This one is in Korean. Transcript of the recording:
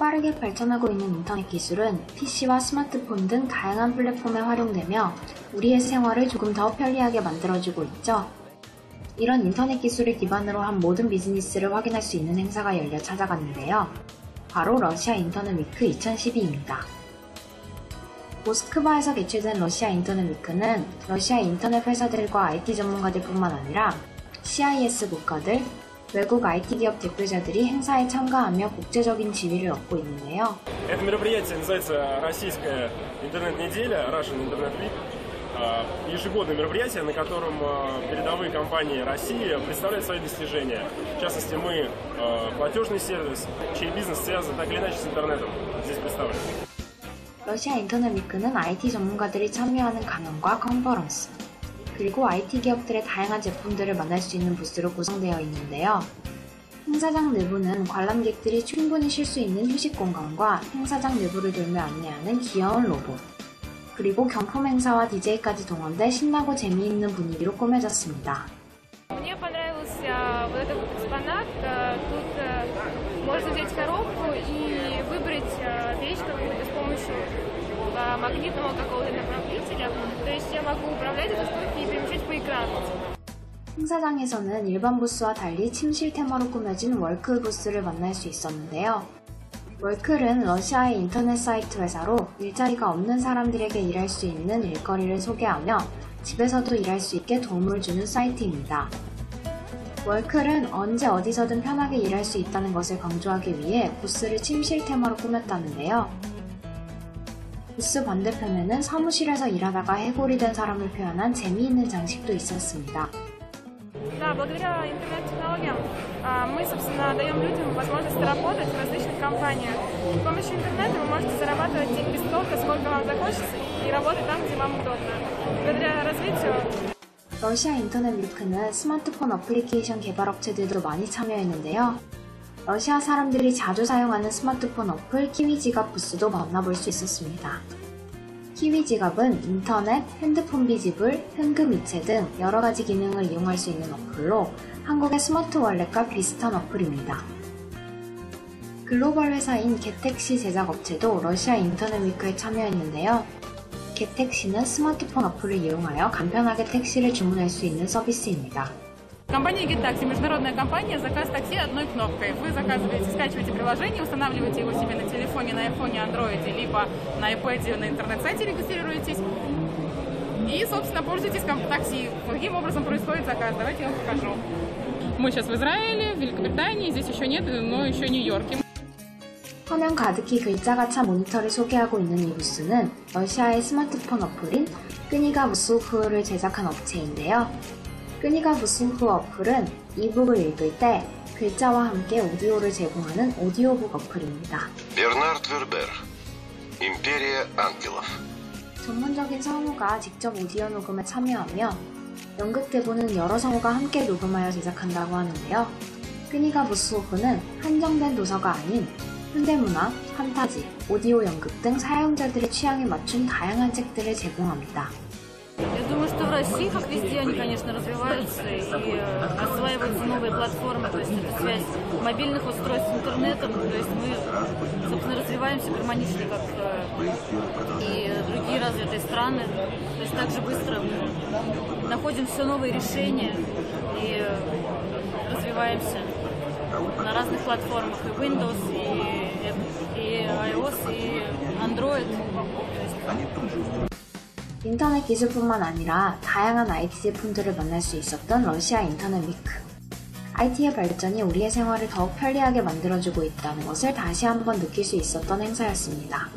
빠르게 발전하고 있는 인터넷 기술은 PC와 스마트폰 등 다양한 플랫폼에 활용되며 우리의 생활을 조금 더 편리하게 만들어주고 있죠. 이런 인터넷 기술을 기반으로 한 모든 비즈니스를 확인할 수 있는 행사가 열려 찾아갔는데요. 바로 러시아 인터넷 위크 2012입니다. 모스크바에서 개최된 러시아 인터넷 위크는 러시아 인터넷 회사들과 IT 전문가들뿐만 아니라 CIS 국가들, 외국 IT 기업 대표자들이 행사에 참가하며 국제적인 지위를 얻고 있는데요. Это мероприятие называется «Российская интернет-неделя», Russian Internet Week. А, Ежегодное мероприятие, на котором а, передовые компании России представляют свои достижения. В частности, мы а, платежный сервис, чей бизнес связан так или иначе с интернетом, здесь представлен. 러시아 인터넷 위크는 IT 전문가들이 참여하는 강연과 컨퍼런스, 그리고 IT 기업들의 다양한 제품들을 만날 수 있는 부스로 구성되어 있는데요. 행사장 내부는 관람객들이 충분히 쉴 수 있는 휴식 공간과 행사장 내부를 돌며 안내하는 귀여운 로봇, 그리고 경품 행사와 DJ까지 동원돼 신나고 재미있는 분위기로 꾸며졌습니다. можно взять коробку и выбрать э, вещь какую-то с помощью э, магнитного какого-то направителя. То есть я могу управлять этой штукой и перемещать по экрану. 행사장에서는 일반 부스와 달리 침실 테마로 꾸며진 월클 부스를 만날 수 있었는데요. 월클은 러시아의 인터넷 사이트 회사로 일자리가 없는 사람들에게 일할 수 있는 일거리를 소개하며 집에서도 일할 수 있게 도움을 주는 사이트입니다. 월클은 언제 어디서든 편하게 일할 수 있다는 것을 강조하기 위해 부스를 침실 테마로 꾸몄다는데요. 부스 반대편에는 사무실에서 일하다가 해골이 된 사람을 표현한 재미있는 장식도 있었습니다. Да, благодаря интернет-технологиям а, мы, собственно, даем людям возможность работать в различных компаниях. С помощью интернета вы можете зарабатывать деньги столько, сколько вам захочется, и работать там, где вам удобно. Благодаря развитию 러시아 인터넷 위크는 스마트폰 어플리케이션 개발 업체들도 많이 참여했는데요. 러시아 사람들이 자주 사용하는 스마트폰 어플 키위 지갑 부스도 만나볼 수 있었습니다. 키위 지갑은 인터넷, 핸드폰 비 지불, 현금 이체 등 여러 가지 기능을 이용할 수 있는 어플로 한국의 스마트 월렛과 비슷한 어플입니다. 글로벌 회사인 개택시 제작 업체도 러시아 인터넷 위크에 참여했는데요. 개택시는 스마트폰 어플을 이용하여 간편하게 택시를 주문할 수 있는 서비스입니다. Компания GetTaxi, международная компания, заказ такси одной кнопкой. Вы заказываете, скачиваете приложение, устанавливаете его себе на телефоне, на айфоне, андроиде, либо на iPad, на интернет-сайте регистрируетесь. И, собственно, пользуетесь ком- такси. Каким образом происходит заказ? Давайте я вам покажу. Мы сейчас в Израиле, в Великобритании, здесь еще нет, но еще Нью-Йорке. 화면 가득히 글자가 찬 모니터를 소개하고 있는 이 부스는 러시아의 스마트폰 어플인 끄니가 부스후를 제작한 업체인데요. 끄니가 부스후 어플은 이북을 읽을 때 글자와 함께 오디오를 제공하는 오디오북 어플입니다. 전문적인 성우가 직접 오디오 녹음에 참여하며 연극 대본은 여러 성우가 함께 녹음하여 제작한다고 하는데요. 끄니가 부스후는 한정된 도서가 아닌 현대문화, 판타지, 오디오 연극 등 사용자들의 취향에 맞춘 다양한 책들을 제공합니다. Я думаю, что в России, как везде, они, конечно, развиваются и э, осваиваются новые платформы, то есть это связь мобильных устройств с интернетом, то есть мы, собственно, развиваемся гармонично, как э, и другие развитые страны, то есть также быстро мы находим все новые решения и э, развиваемся на разных платформах, и Windows, и, и iOS, и Android. То есть 인터넷 기술뿐만 아니라 다양한 IT 제품들을 만날 수 있었던 러시아 인터넷 위크. IT의 발전이 우리의 생활을 더욱 편리하게 만들어주고 있다는 것을 다시 한번 느낄 수 있었던 행사였습니다.